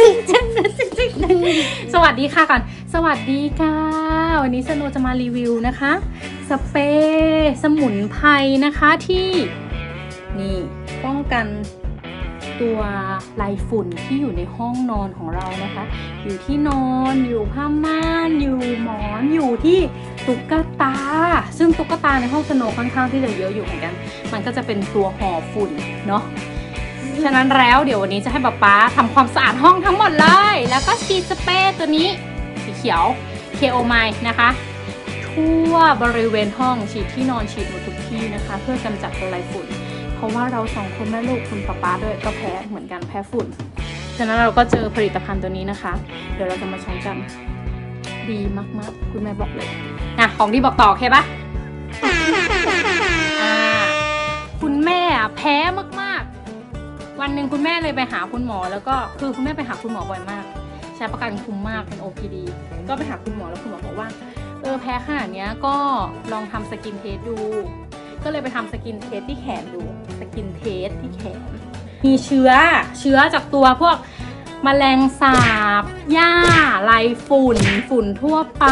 สิจังสิจังสวัสดีค่ะก่อน สวัสดีค่ะ วันนี้สโนจะมารีวิวนะคะ สเปรย์สมุนไพรนะคะที่นี่ป้องกันตัวลายฝุ่นที่อยู่ในห้องนอนของเรานะคะ อยู่ที่นอนอยู่ผ้าม่านอยู่หมอนอยู่ที่ตุ๊กตา ซึ่งตุ๊กตาในห้องสโนค่อนข้างที่จะเยอะอยู่เหมือนกัน มันก็จะเป็นตัวห่อฝุ่นเนาะ ฉะนั้นแล้วเดี๋ยววันนี้จะให้ป๊าป๊าทำความสะอาดห้องทั้งหมดเลย แล้วก็ฉีดสเปรย์ตัวนี้สีเขียว KO m i นะคะ ทั่วบริเวณห้องฉีดที่นอนฉีดหมดทุกที่นะคะ เพื่อกำจัดละลายฝุ่น เพราะว่าเราสองคนแม่ลูกคุณป๊าป๊าด้วยก็แพ้เหมือนกันแพ้ฝุ่น ฉะนั้นเราก็เจอผลิตภัณฑ์ตัวนี้นะคะ เดี๋ยวเราจะมาใช้กันดีมากๆ คุณแม่บอกเลยนะของที่บอกต่อโอเคปะอ่าคุณแม่แพ้มาก วันหนึ่งคุณแม่เลยไปหาคุณหมอ แล้วก็คือคุณแม่ไปหาคุณหมอบ่อยมาก ใช้ประกันคุ้มมากเป็น OPD ก็ไปหาคุณหมอแล้วคุณหมอบอกว่าเออแพ้ขนาดนี้ก็ลองทำสกินเทสดู ก็เลยไปทำสกินเทสที่แขนดูสกินเทสที่แขน มีเชื้อเชื้อจากตัวพวกมแมลงสาบหญ้าไรฝุ่น ฝุ่นทั่วไป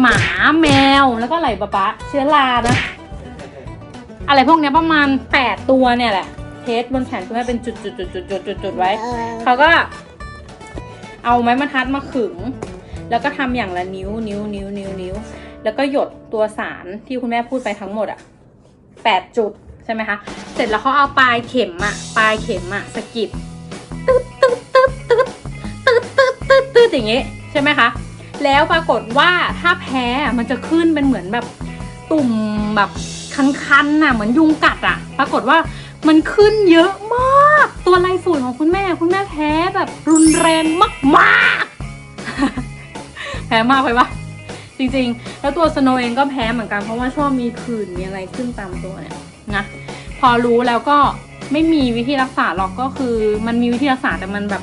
หมาแมว แล้วก็อะไรปะปะเชื้อรานะ อะไรพวกเนี้ยประมาณ 8 ตัวเนี่ยแหละ เทสบนแขนคุณแม่เป็นจุดจุดจุดจุดจุดจุดจุดไว้ เขาก็ เอาไม้บรรทัดมาขึง แล้วก็ทำอย่างละนิ้วนิ้วนิ้วนิ้วนิ้ว แล้วก็หยดตัวสารที่คุณแม่พูดไปทั้งหมดอะแปดจุดใช่ไหมคะ เสร็จแล้วเขาเอาปลายเข็มอะปลายเข็มอะสะกิดตึ๊ดตึ๊ดตึ๊ดตึ๊ดตึ๊ดตึ๊ดตึ๊ดตึ๊ดอย่างงี้ใช่ไหมคะ แล้วปรากฏว่าถ้าแพ้อะมันจะขึ้นเป็นเหมือนแบบตุ่มแบบคันๆน่ะเหมือนยุงกัดอะปรากฏว่า มันขึ้นเยอะมาก ตัวลายฝุ่นของคุณแม่ คุณแม่แพ้แบบรุนแรงมากๆ แพ้มากไปปะจริงๆ แล้วตัวสโนว์เองก็แพ้เหมือนกันเพราะว่าชอบมีผื่นมีอะไรขึ้นตามตัวเนี่ยนะพอรู้แล้วก็ไม่มีวิธีรักษาหรอกก็คือ มันมีวิธีรักษาแต่มันแบบ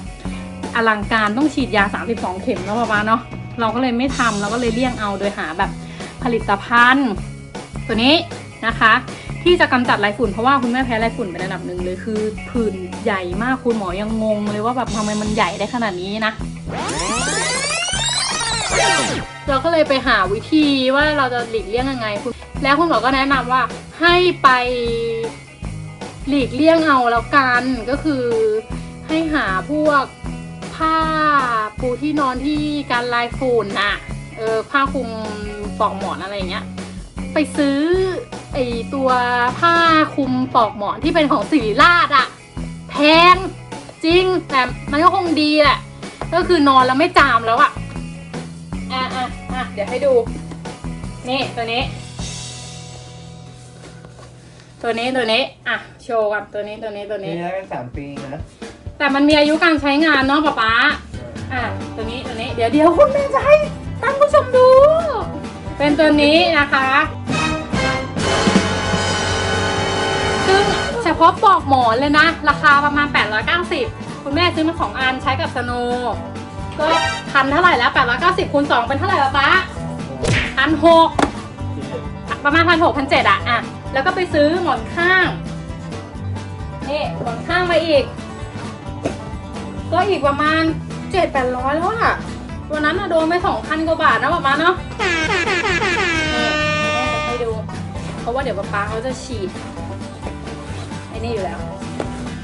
อลังการต้องฉีดยา 32 เข็มแล้วประมาณเนาะเราก็เลยไม่ทำเราก็เลยเลี่ยงเอาโดยหาแบบผลิตภัณฑ์ ตัวนี้นะคะ ที่จะกำจัดไรฝุ่นเพราะว่าคุณแม่แพ้ไรฝุ่นเป็นอันดับหนึ่งเลยคือผื่นใหญ่มากคุณหมอยังงงเลยว่าแบบทำไมมันใหญ่ได้ขนาดนี้นะเราก็เลยไปหาวิธีว่าเราจะหลีกเลี่ยงยังไงคุณแล้วคุณหมอก็แนะนำว่าให้ไปหลีกเลี่ยงเอาแล้วกันก็คือให้หาพวกผ้าปูที่นอนที่การลายฝุ่นนะเออผ้าคลุมปลอกหมอนอะไรเงี้ย ไปซื้อ ไอตัวผ้าคลุมปลอกหมอนที่เป็นของสิริราชอะแพงจริงแต่มันก็คงดีแหละ ก็คือนอนแล้วไม่จามแล้วอะอะอะอะเดี๋ยวให้ดู นี่ตัวนี้ ตัวนี้ตัวนี้อะโชว์กับตัวนี้ตัวนี้ตัวนี่นี้ได้กันสามปีนะแต่มันมีอายุการใช้งานเนาะป๊าป๊าอะตัวนี้ตัวนี้ เดี๋ยวเดี๋ยวคุณแม่จะให้ท่านผู้ชมดู เป็นตัวนี้นะคะ ซึ่งเฉพาะปลอกหมอนเลยนะ ราคาประมาณ 890 คุณแม่ซื้อมาของอันใช้กับสโนก็พันเท่าไหร่แล้ว 890คูณ2เป็นเท่าไหร่ละป๊าพันหกประมาณพันหกพันเจ็ดอะอะแล้วก็ไปซื้อหมอนข้าง นี่หมอนข้างมาอีก ก็อีกประมาณเจ็ดแปดร้อยแล้วอะตัวนั้นอะโดนไปสองพันกว่าบาทนะประมาณเนาะนี่แม่จะให้ดู เพราะว่าเดี๋ยวป๊าเขาจะฉีด นี่อยู่แล้ว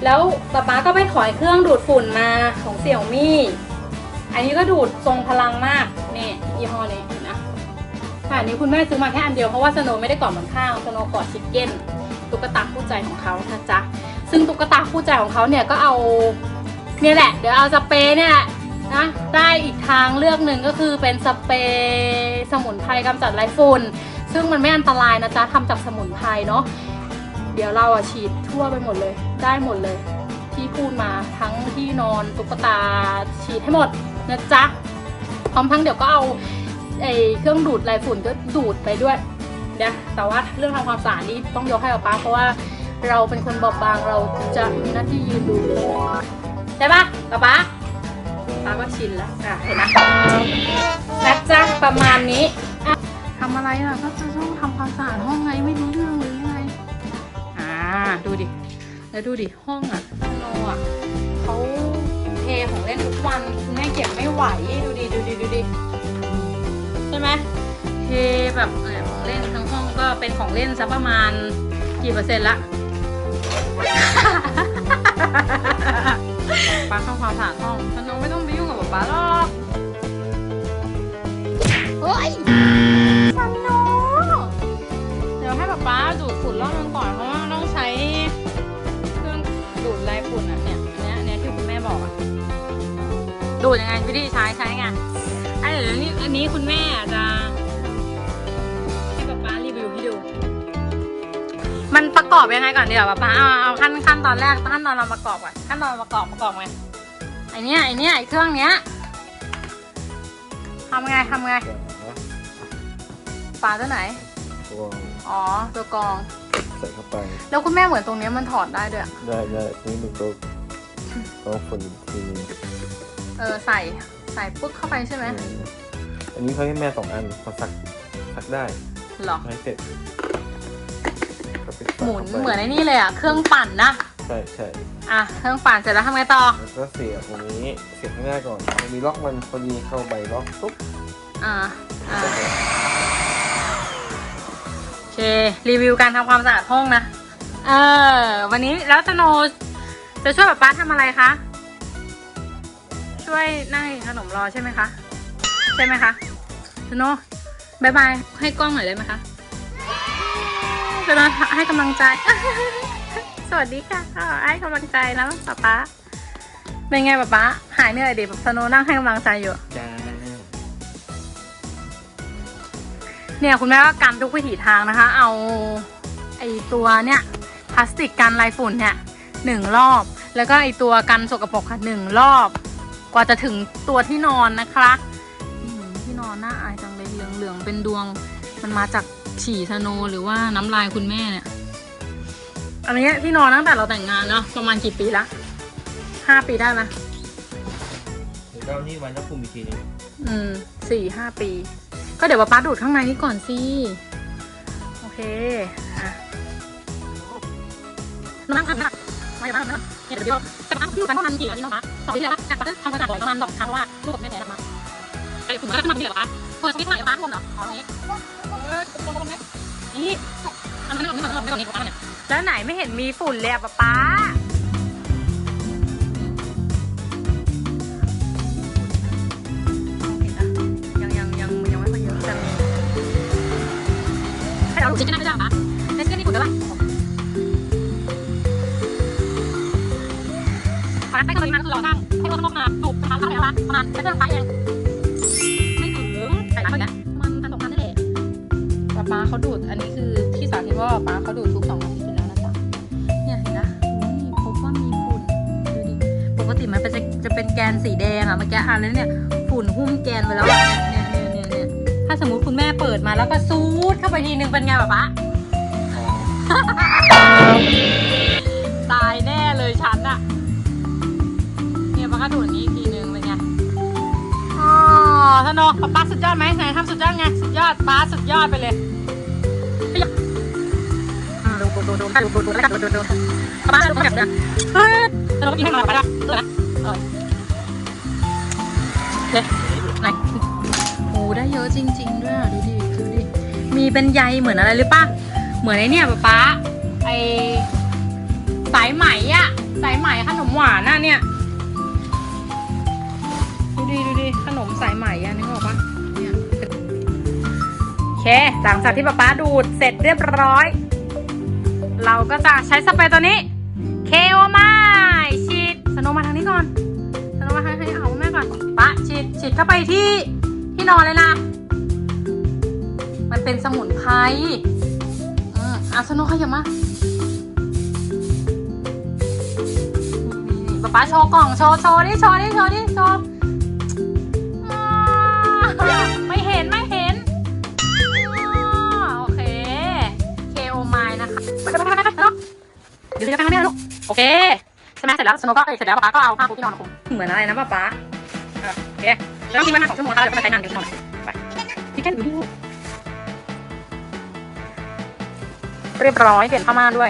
แล้วป๊าป๊าก็ไปถอยเครื่องดูดฝุ่นมาของเสี่ยวมี่ อันนี้ก็ดูดทรงพลังมากนี่ยี่ห้อนี้นะแต่อันนี้คุณแม่ซื้อมาแค่อันเดียวเพราะว่าสโนไม่ได้กอดเหมือนข้างสโนกอดชิคเก้นตุ๊กตาคู่ใจของเขานะจ๊ะซึ่งตุ๊กตาคู่ใจของเขาเนี่ยก็เอาเนี่ยแหละ เดี๋ยวเอาสเปรย์เนี่ยนะได้อีกทางเลือกหนึ่งก็คือเป็นสเปรย์สมุนไพรกำจัดไรฝุ่นซึ่งมันไม่อันตรายนะจ๊ะทำจากสมุนไพรเนาะ เดี๋ยวเราอะฉีดทั่วไปหมดเลย ได้หมดเลย ที่พูดมาทั้งที่นอนตุ๊กตาฉีดให้หมดนะจ๊ะพร้อมทั้งเดี๋ยวก็เอาไอเครื่องดูดไรฝุ่นก็ดูดไปด้วยเดี๋ยแต่ว่าเรื่องทำความสะอาดนี่ต้องยกให้กับป้าเพราะว่าเราเป็นคนบอบบางเราจะมีหน้าที่ยืนดูใช่ปะกับป้าป้าก็ชินแล้วอะเห็นนะนะจ๊ะประมาณนี้ทำอะไรอะก็จะต้องทำความสะอาดห้องไงไม่รู้เรื่องหรือยังไงอ่า ดูดิ แล้วดูดิ ห้องอะโนอะเขาเทของเล่นทุกวันคุณแม่เก็บไม่ไหว ดูดิ ดูดิ ดูดิ ใช่ไหมเทแบบเอ่อของเล่นทั้งห้องก็เป็นของเล่นสักประมาณกี่เปอร์เซ็นต์ละป้าเข้าความสะอาดห้องฉันน้องไม่ต้องไปยุ่งกับป๊าหรอกเฮ้ยซันโนเดี๋ยวให้ป๊าป๊าดูดฝุ่นรอบนึงก่อนเพราะว่า ดูดยังไงวิธีใช้ใช้ไงไอ้เดี๋ยวนี้อันนี้คุณแม่อาจจะให้ป๊าป๊ารีวิวให้ดู มันประกอบยังไงก่อนดีกว่าป๊าเอาเอาขั้นขั้นตอนแรกขั้นตอนเราประกอบก่อนขั้นตอนประกอบประกอบไงไอเนี้ยไอเนี้ยไอเครื่องเนี้ยทำไงทำไงฝาตัวไหนตัวอ๋อตัวกรอง ใส่เข้าไป แล้วคุณแม่เหมือนตรงเนี้ยมันถอดได้ด้วยอะได้ได้นี่หนึ่งตัวก็ฝุ่นอีกทีนึง เออใส่ใส่ปุ๊บเข้าไปใช่ไหมอืมอันนี้เขาให้แม่สองอันพอซักซักได้หรอให้เสร็จก็ปิดหมุนฝาข้าไปเหมือนไอ้นี่เลยอะ เครื่องปั่นนะ ใช่ใช่อะ เครื่องปั่นเสร็จแล้วทำไงต่อ แล้วก็เสียบตรงนี้เสียบข้างหน้าก่อนมันมีล็อกมันพอดีเข้าใบล็อกปุ๊บอ่าอ่าโอเค รีวิวการทำความสะอาดห้องนะ เออ วันนี้แล้วสโนว์จะช่วยป๊าป๊าทำอะไรคะ ช่วยนั่งกินขนมรอใช่ไหมคะ ใช่ไหมคะสโนว์บายบายให้กล้องหน่อยได้ไหมคะสโนว์ให้กำลังใจ สวัสดีค่ะให้กำลังใจนะป๊าป๊าเป็นไงป๊าป๊าหายเหนื่อยดิสโนว์นั่งให้กำลังใจอยู่จ้าเนี่ยคุณแม่ก็กันทุกวิถีทางนะคะ เอาไอตัวเนี่ยพลาสติกกันลายฝุ่นเนี่ยหนึ่งรอบ แล้วก็ไอตัวกันสกปรกค่ะหนึ่งรอบ กว่าจะถึงตัวที่นอนนะคะอืมที่นอนน่าอายจังเลยเหลืองเหลืองๆเป็นดวง มันมาจากฉี่สโนว์หรือว่าน้ำลายคุณแม่เนี่ย อันนี้ที่นอนตั้งแต่เราแต่งงานเนาะประมาณกี่ปีละห้าปีได้ไหมเดี๋ยวก็เอานี่วันแล้วคุมอีกทีนึงอืมสี่ห้าปี ก็เดี๋ยวป๊าป๊าดูดข้างในนี้ก่อนสิ โอเคอะนั่งทำนะไม่ไม่ไม่ เนี่ยเดี๋ยวแต่ป๊าดูดกันประมาณกี่นาทีนะคะสองที่แล้วนะแต่ป๊าทำกันบ่อยประมาณสองครั้งว่าลูกกับแม่แม่ทำมาไอ้ผมก็จะทำดีเหรอคะเปิดสวิตช์ใหม่ป๊ารวมเหรออ๋อตรงนี้เออตรงตรงนี้นี่อันนั้นไม่ตรงนี้ไม่ตรงนี้ป๊าเนี่ยแล้วไหนไม่เห็นมีฝุ่นเลยอะป๊าป๊ายังยังยังยังไม่ค่อยเยอะแต่ให้เราดูชิคกี้ไม่ได้หรอ ขอนัดไปกันเลยนะคือเราตั้งให้รถข้างนอกมาดูดทางเข้าไปแล้วประมาณไม่เกินไฟเองไม่ถึงใส่ร้านไปแล้มันพันสองพันนั่นแหละป้าป้าเขาดูดอันนี้คือที่สาธิตว่าป้าเขาดูดทุกสองอาทิตย์อยู่แล้วนะจ๊ะเนี่ยเห็นนะนี่พบว่ามีฝุ่นดูดิปกติมันเป็นจะจะเป็นแกนสีแดงอะเมื่อกี้อ่านแล้วเนี่ยฝุ่นหุ้มแกนไปแล้วเนี่ยเนี่ยเนี่ยเนี่ยถ้าสมมติคุณแม่เปิดมาแล้วก็ซูดเข้าไปทีนึงเป็นไงแบบปะ ป๊าป๊าสุดยอดไหมไงทำสุดยอดไง สุดยอดป๊าสุดยอดไปเลยป๊าดูแบบนั้นเฮ้ยเราไปกินข้างหลังไปละเออเลยไหนโอ้ได้เยอะจริง ๆ ด้วยอะดูดิดูดิ มีเป็นใยเหมือนอะไรหรือป่ะ เหมือนไอเนี่ยป้าป้าไอสายไหมอะ สายไหมขนมหวานน่ะเนี่ย ดูดิดูดิขนมสายไหมอะ เคหลังจากที่ป๊าป๊าดูดเสร็จเรียบร้อย เราก็จะใช้สเปรย์ตัวนี้เคโอไมฉีดสโนว์มาทางนี้ก่อนสโนว์มาทางนี้เอาแม่ก่อนปะฉีดฉีดเข้าไปที่ที่นอนเลยนะ มันเป็นสมุนไพรอืมอะสโนว์ขยับมาป๊าป๊าโชว์กล่องโชว์โชว์ดิโชว์ดิโชว์ดิโชว์ เดี๋ยวจะไปทางนี้นะลูก โอเคใช่ไหมเสร็จแล้วสโนว์ก็เอ้ยเสร็จแล้วป๊าป๊าก็เอาผ้าปูที่นอนมาคลุมเหมือนอะไรนะป๊าป๊าอะโอเคแล้วทิ้งไว้นานสองชั่วโมงแล้วเดี๋ยวก็ไปใช้งานกันที่นอนไปพี่แค่ดูดิเรียบร้อยเปลี่ยนผ้าม่านด้วย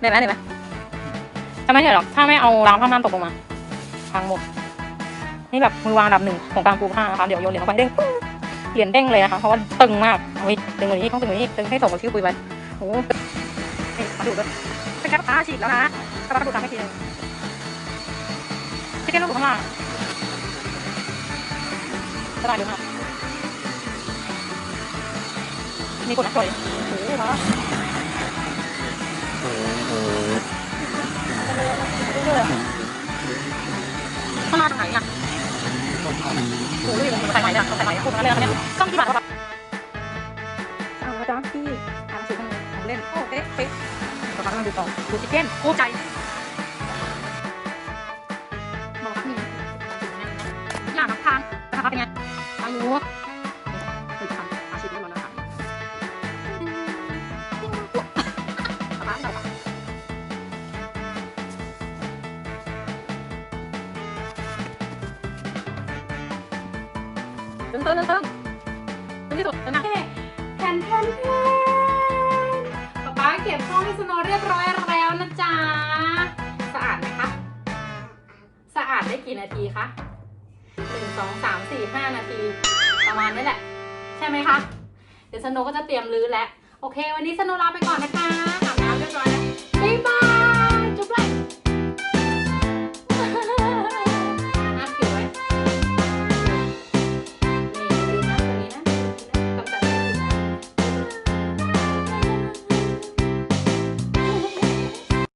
ได้ไหมได้ไหมถ้าไม่ใช่หรอกถ้าไม่เอาราวผ้าม่านตกลงมาพังหมดนี่แบบมือวางอันดับหนึ่งของการปูผ้านะคะเดี๋ยวโยนเหรียญลงไปเด้งปึ้งเหรียญเด้งเลยนะคะเพราะว่าตึงมากเอาไว้ตึงกว่านี้ต้องตึงกว่านี้ตึงให้สมกับที่คุยไปโอ้โหนี่มา ดูดเป็นแค่ผ้าฉีกแล้วนะกระดาษดูทำให้ทีนึงที่แค่ต้องดูข้างล่างสบายดีมากมีกดนะจอยโอ้โหมาโอ้โหข้างล่างไหนอะโอ้ยมันใส่ใหม่เนี่ยใส่ใหม่พูดมาเลยเนี่ยต้องที่บาทว่าเอาละจ้าพี่อ่านสื่อทางของเล่นโอ้เอ๊ะเอ๊ะ ต่อมาต้องดูต่อดูซิเก้นกู้ใจบอกมีอยากนับทางนะครับเป็นไงอายุเคยทำอาชีพนี้มาแล้วครับร้านเราตึ้งตึ้งตึ้งตึ้งตึ้งที่สุดตึ้งนะ สโนเรียบร้อยแล้วนะจ๊ะ สะอาดไหมคะ สะอาดได้กี่นาทีคะหนึ่งสองสามสี่ห้านาที ประมาณนี้แหละ ใช่ไหมคะ เดี๋ยวสโนก็จะเตรียมรื้อแล้ว โอเค วันนี้สโนลาไปก่อนนะคะอาบน้ำเรียบร้อยแล้วเฮ้ย